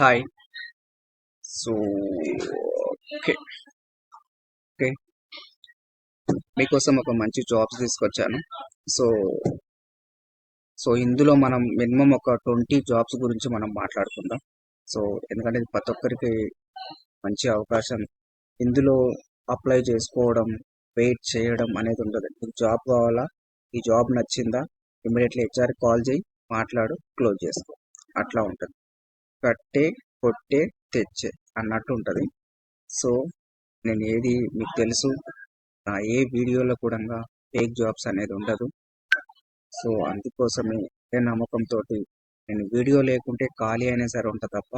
Hi so okay okay మీకోసం ఒక మంచి జాబ్స్ తీసుకొచ్చాను. సో సో ఇందులో మనం మినిమం ఒక ట్వంటీ జాబ్స్ గురించి మనం మాట్లాడుకుందాం. సో ఎందుకంటే ఇది ప్రతి ఒక్కరికి మంచి అవకాశం. ఇందులో అప్లై చేసుకోవడం వెయిట్ చేయడం అనేది ఉండదు. నీకు జాబ్ కావాలా? ఈ జాబ్ నచ్చిందా? ఇమీడియట్లీ హెచ్ఆర్ కాల్ చేయి మాట్లాడు క్లోజ్ చేసుకో. అట్లా ఉంటుంది. కట్టే కొట్టే తెచ్చే అన్నట్టు ఉంటుంది సో నేను ఏది మీకు తెలుసు. ఏ వీడియోలో కూడా ఫేక్ జాబ్స్ అనేది ఉండదు. సో అందుకోసమే ఏ నమ్మకంతో నేను వీడియో లేకుంటే ఖాళీ అయినా సరే ఉంటుంది తప్ప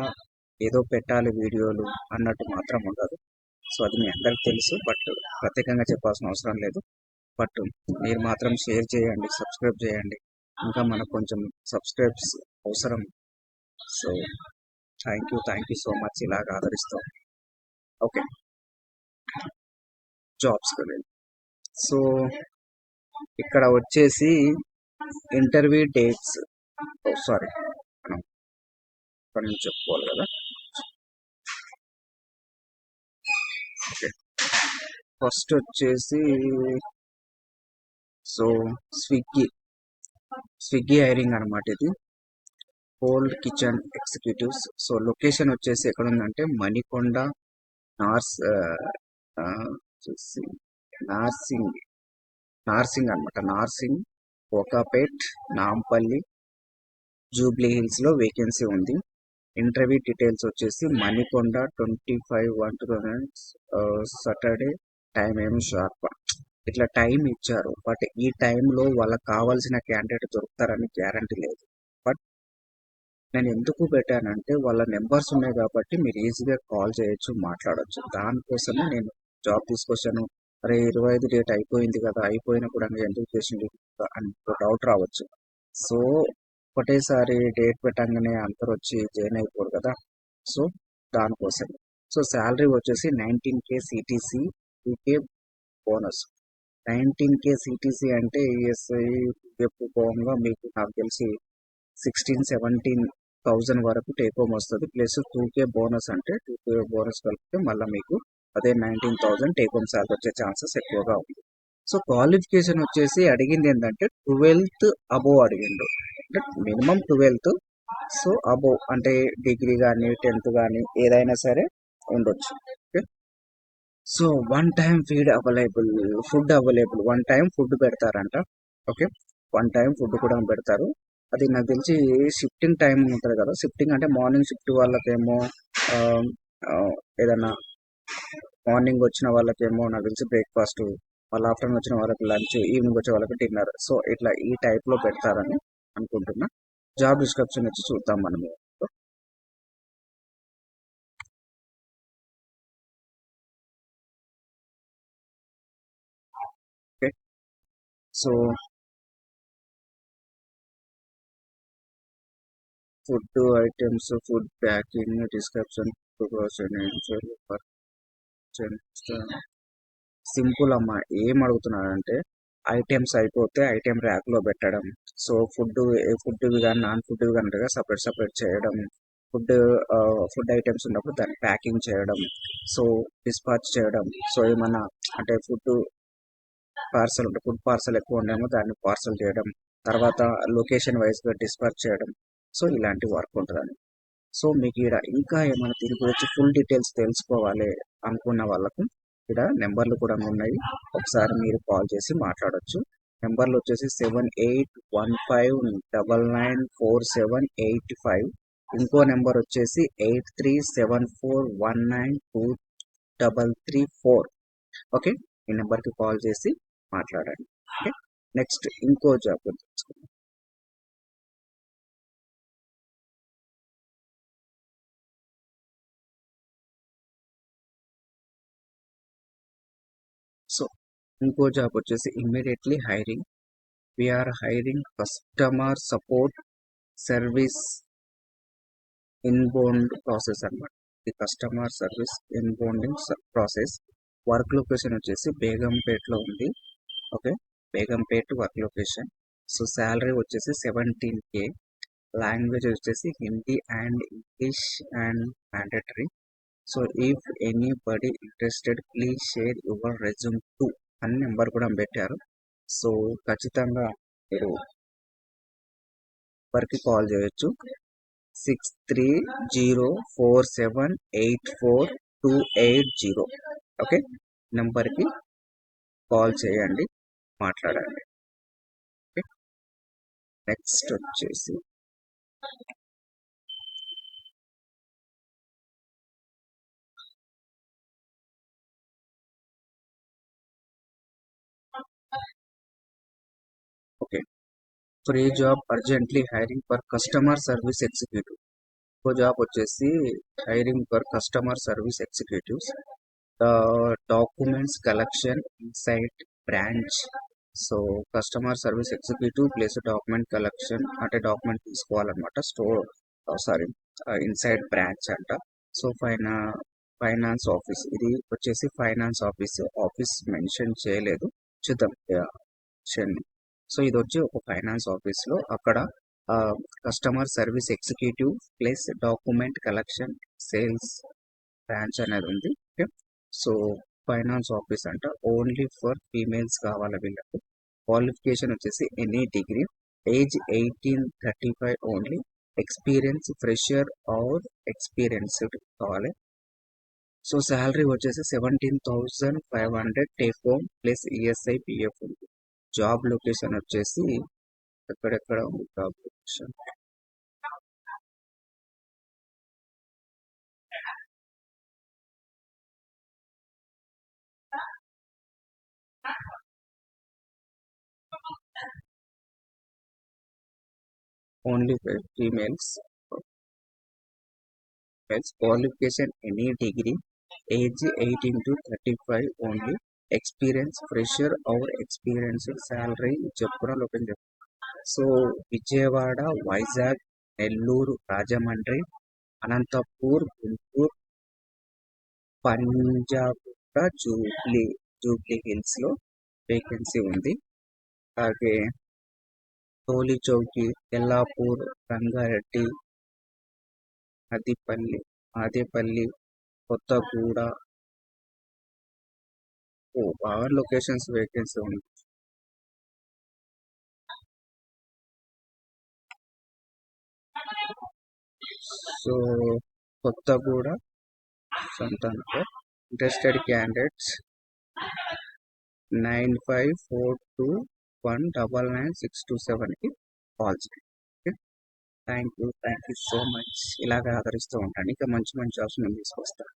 ఏదో పెట్టాలి వీడియోలు అన్నట్టు మాత్రం ఉండదు. సో అది మీ అందరికి తెలుసు. బట్ ప్రత్యేకంగా చెప్పాల్సిన అవసరం లేదు. బట్ మీరు మాత్రం షేర్ చేయండి సబ్స్క్రైబ్ చేయండి. ఇంకా మనకు కొంచెం సబ్స్క్రైబ్స్ అవసరం. So thank you thank you so much ఇలాగ ఆదరిస్తాం. ఓకే జాబ్స్ వెళ్ళి సో ఇక్కడ వచ్చేసి ఇంటర్వ్యూ డేట్స్ సారీ మనం ఇక్కడ నుంచి చెప్పుకోవాలి కదా. ఓకే ఫస్ట్ వచ్చేసి సో స్విగ్గీ స్విగ్గీ హైరింగ్ అనమాట ఇది. Old kitchen executives so location వచ్చేసి ఎక్కడ ఉందంటే మణికొండ నార్స్ uh, uh, చూసి నార్సింగ్ నార్సింగ్ అనమాట నార్సింగ్ కోకాపేట్ నాంపల్లి జూబ్లీ హిల్స్లో వేకెన్సీ ఉంది. ఇంటర్వ్యూ డీటెయిల్స్ వచ్చేసి Manikonda twenty five one two Saturday time ఏం షార్ప్ ఇట్లా టైం ఇచ్చారు. బట్ ఈ టైంలో వాళ్ళకి కావాల్సిన క్యాండిడేట్ దొరుకుతారని గ్యారంటీ లేదు. నేను ఎందుకు పెట్టానంటే వాళ్ళ నెంబర్స్ ఉన్నాయి కాబట్టి మీరు ఈజీగా కాల్ చేయొచ్చు మాట్లాడొచ్చు. దానికోసమే నేను జాబ్ తీసుకొచ్చాను. అరే ఇరవై ఐదు డేట్ అయిపోయింది కదా అయిపోయినా కూడా ఎందుకు చేసింది అని డౌట్ రావచ్చు. సో ఒకటేసారి డేట్ పెట్టంగానే అందరు వచ్చి జాయిన్ అయిపోరు కదా. సో దానికోసం సో శాలరీ వచ్చేసి nineteen K CTC two K bonus. Nineteen K CTC అంటే ఈఎస్ఐ ఎక్కువగా మీకు నాకు తెలిసి సిక్స్టీన్ సెవెంటీన్ థౌజండ్ వరకు టేక్ హోమ్ వస్తుంది. ప్లస్ టూ కే బోనస్ అంటే టూ కే బోనస్ కలిపితే మళ్ళీ మీకు అదే nineteen thousand take home salary వచ్చే ఛాన్సెస్ ఎక్కువగా ఉంది. సో క్వాలిఫికేషన్ వచ్చేసి అడిగింది ఏంటంటే ట్వెల్త్ అబోవ్ అడిగిండు. అంటే మినిమం ట్వెల్త్ సో అబోవ్ అంటే డిగ్రీ కానీ టెన్త్ కానీ ఏదైనా సరే ఉండొచ్చు. Okay so one time feed available food available one time food పెడతారంట. ఓకే వన్ టైం ఫుడ్ కూడా పెడతారు. అది నాకు తెలిసి షిఫ్టింగ్ టైం ఉంటుంది కదా. షిఫ్టింగ్ అంటే మార్నింగ్ షిఫ్ట్ వాళ్ళకేమో ఏదన్నా మార్నింగ్ వచ్చిన వాళ్ళకేమో నాకు తెలిసి బ్రేక్ఫాస్ట్ వాళ్ళ ఆఫ్టర్నూన్ వచ్చిన వాళ్ళకి లంచ్ ఈవినింగ్ వచ్చే వాళ్ళకి డిన్నర్ సో ఇట్లా ఈ టైప్లో పెడతారని అనుకుంటున్నా. జాబ్ డిస్క్రిప్షన్ వచ్చి చూద్దాం మనం so food items food packing description simple అమ్మ ఏం అడుగుతున్నారంటే ఐటమ్స్ అయిపోతే ఐటెం ర్యాక్లో పెట్టడం. సో ఫుడ్ ఏ ఫుడ్ కానీ నాన్ ఫుడ్ కానీ సపరేట్ సపరేట్ చేయడం. ఫుడ్ ఫుడ్ ఐటమ్స్ ఉన్నప్పుడు దాన్ని ప్యాకింగ్ చేయడం. సో డిస్పాచ్ చేయడం. సో ఏమన్నా అంటే ఫుడ్ పార్సల్ ఉంటే ఫుడ్ పార్సల్ ఎక్కువ ఉండేమో దాన్ని పార్సల్ చేయడం. తర్వాత లొకేషన్ వైజ్గా డిస్పాచ్ చేయడం. సో ఇలాంటి వర్క్ ఉంటుందని సో మీకు ఇక్కడ ఇంకా ఏమైనా దీని గురించి ఫుల్ డీటెయిల్స్ తెలుసుకోవాలి అనుకున్న వాళ్ళకు ఇక్కడ నెంబర్లు కూడా ఉన్నాయి. ఒకసారి మీరు కాల్ చేసి మాట్లాడొచ్చు. నెంబర్లు వచ్చేసి seven eight one five double nine four seven eight five. ఇంకో నెంబర్ వచ్చేసి eight three seven four one nine two double three four. Okay? ఈ నెంబర్కి కాల్ చేసి మాట్లాడండి. ఓకే? నెక్స్ట్ ఇంకో జాబ్ తెలుసుకుందాం. సో ఇంకో జాబ్ వచ్చేసి immediately hiring we are hiring customer support service inbound process అనమాట ఇది customer service inbounding process work location వచ్చేసి బేగంపేట్లో ఉంది. Okay Begumpet work location so salary వచ్చేసి సెవెంటీన్ కే లాంగ్వేజ్ వచ్చేసి Hindi and English and mandatory so if anybody interested please share your resume to అని number కూడా పెట్టారు. సో ఖచ్చితంగా మీరు నెంబర్కి కాల్ చేయొచ్చు. Six three zero four seven eight four two eight zero okay? నెంబర్కి call చేయండి మాట్లాడండి. ఓకే? నెక్స్ట్ వచ్చేసి free job urgently hiring for customer service executive. ఇంకో జాబ్ వచ్చేసి hiring for customer service executives. Documents collection inside branch. So customer service executive place document collection అంటే document తీసుకోవాలన్నమాట. Store sorry inside branch అంట. So ఫైనా finance office. ఇది వచ్చేసి finance office. Office mention చేయలేదు. చూద్దాం. సో ఇది వచ్చి ఒక ఫైనాన్స్ ఆఫీస్లో అక్కడ customer service executive plus document collection sales branch అనేది ఉంది. ఓకే. సో ఫైనాన్స్ ఆఫీస్ అంట. ఓన్లీ ఫర్ ఫీమేల్స్ కావాలి వీళ్ళకు. క్వాలిఫికేషన్ వచ్చేసి any degree. Age eighteen thirty five only. Experience fresher or experienced కావాలి. సో శాలరీ వచ్చేసి seventeen thousand five hundred take home plus ESI PF ఉంది. Job location వచ్చేసి ఎక్కడెక్కడ ఉంది job location only females qualification any degree age eighteen to thirty five only experience fresher fresher or salary salary open చెప్పు so Vijayawada Vizag Nellore Rajahmundry Anantapur Guntur Punjab Jubilee Jubilee హిల్స్లో vacancy ఉంది. అలాగే టోలీ చౌకి ఎల్లాపూర్ రంగారెడ్డి అదిపల్లి ఆదేపల్లి కొత్తగూడ ఓ బాగా లొకేషన్స్ వేకెన్సీ ఉంది. So Kothaguda Santhanapur interested candidates nine five four two one double nine six two సెవెన్కి call చేయండి thank you thank you so much. ఇలాగే ఆదరిస్తూ ఉంటాను. ఇంకా మంచి మంచి జాబ్స్ నేను తీసుకొస్తాను